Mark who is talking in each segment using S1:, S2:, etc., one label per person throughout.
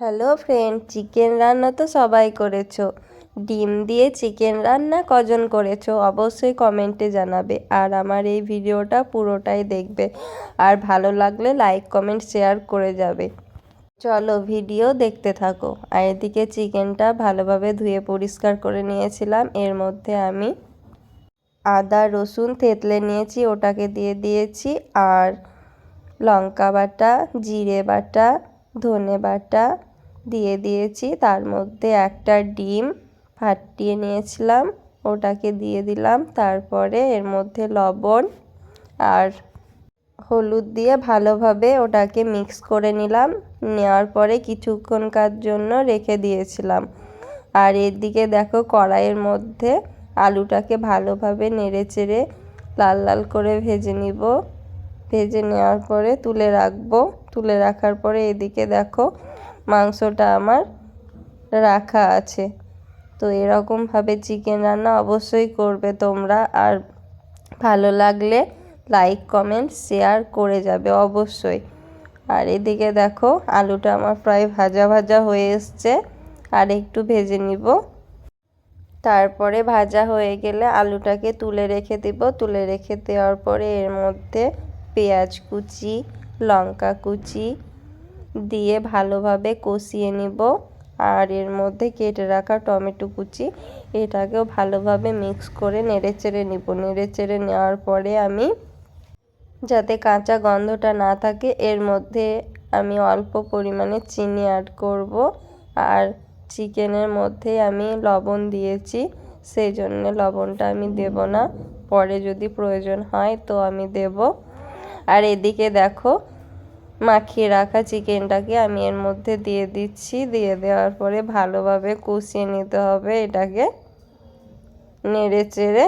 S1: Hello friend, chicken রান্না তো সবাই করেছ। ডিম দিয়ে চিকেন রান্না কজন করেছ অবশ্যই কমেন্টে জানাবে আর আমার এই ভিডিওটা পুরোটাই দেখবে। আর ভালো লাগলে লাইক, কমেন্ট, শেয়ার করে যাবে। চলো ভিডিও দেখতে থাকো। আর এদিকে চিকেনটা ভালোভাবে ধুয়ে পরিষ্কার করে নিয়েছিলাম। এর মধ্যে আমি আদা, রসুন, থেতলে নিয়েছি, ওটাকে দিয়ে দিয়েছি। আর লঙ্কা বাটা, জিরে বাটা, ধনে বাটা দিয়ে দিয়েছি। তার মধ্যে একটা ডিম ফাটিয়ে নিয়েছিলাম, ওটাকে দিয়ে দিলাম। তারপরে এর মধ্যে লবণ আর হলুদ দিয়ে ভালোভাবে ওটাকে মিক্স করে নিলাম। নেওয়ার পরে কিছুক্ষণকার জন্য রেখে দিয়েছিলাম। আর এদিকে দেখো কড়াইয়ের মধ্যে আলুটাকে ভালোভাবে নেড়ে চেড়ে লাল লাল করে ভেজে নিব। ভেজে নেওয়ার পরে তুলে রাখব। তুলে রাখার পরে এদিকে দেখো মাংসটা আমার রাখা আছে। তো এরকমভাবে চিকেন রান্না অবশ্যই করবে তোমরা। আর ভালো লাগলে লাইক কমেন্ট শেয়ার করে যাবে অবশ্যই। আর এদিকে দেখো, আলুটা আমার প্রায় ভাজা ভাজা হয়ে এসছে। আর একটু ভেজে নিব। তারপরে ভাজা হয়ে গেলে আলুটাকে তুলে রেখে দিব। তুলে রেখে দেওয়ার পরে এর মধ্যে পেঁয়াজ কুচি, লঙ্কা কুচি দিয়ে ভালোভাবে কষিয়ে নিব। আর এর মধ্যে কেটে রাখা টমেটো কুচি, এটাকেও ভালোভাবে মিক্স করে নেড়ে চেড়ে নিব। নেড়ে চেড়ে নেওয়ার পরে আমি, যাতে কাঁচা গন্ধটা না থাকে, এর মধ্যে আমি অল্প পরিমাণে চিনি অ্যাড করব। আর চিকেনের মধ্যে আমি লবণ দিয়েছি সেই জন্য লবণটা আমি দেব না। পরে যদি প্রয়োজন হয় তো আমি দেব। আর এদিকে দেখো মাখিয়ে রাখা চিকেনটাকে আমি এর মধ্যে দিয়ে দিচ্ছি। দিয়ে দেওয়ার পরে ভালোভাবে কষিয়ে নিতে হবে এটাকে। নেড়ে চেড়ে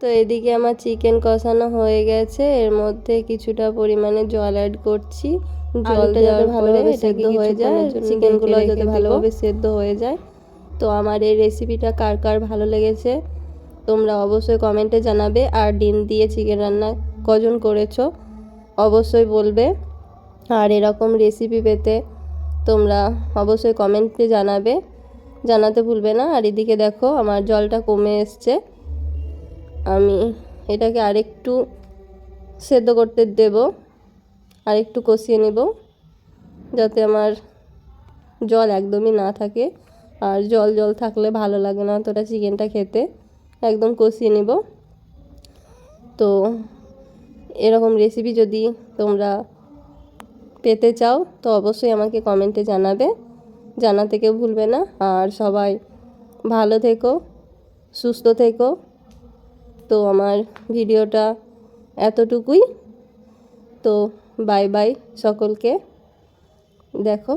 S1: তো এদিকে আমার চিকেন কষানো হয়ে গেছে। এর মধ্যে কিছুটা পরিমাণে জল অ্যাড করছি। জলটা যাতে ভালোভাবে সেদ্ধ হয়ে যায়। চিকেনগুলো যাতে ভালোভাবে সেদ্ধ হয়ে যায়। তো আমার এই রেসিপিটা কার কার ভালো লেগেছে তোমরা অবশ্যই কমেন্টে জানাবে। আর ডিম দিয়ে চিকেন রান্না কজন করেছ অবশ্যই বলবে। আর এরকম রেসিপি পেতে তোমরা অবশ্যই কমেন্টে জানাবে। জানাতে ভুলবে না। আর এদিকে দেখো আমার জলটা কমে এসছে। আমি এটাকে আরেকটু সেদ্ধ করতে দেব, আরেকটু কষিয়ে নেব, যাতে আমার জল একদমই না থাকে। আর জল জল থাকলে ভালো লাগে না, অতটা চিকেনটা খেতে। একদম কষিয়ে নেব। তো এরকম রেসিপি যদি তোমরা পেতে চাও, তো অবশ্যই আমাকে কমেন্টে জানাবে। জানাতে কেউ ভুলবে না। আর সবাই ভালো থেকো, সুস্থ থেকো। তো আমার ভিডিওটা এতটুকুই। তো বাই বাই সকলকে। দেখো।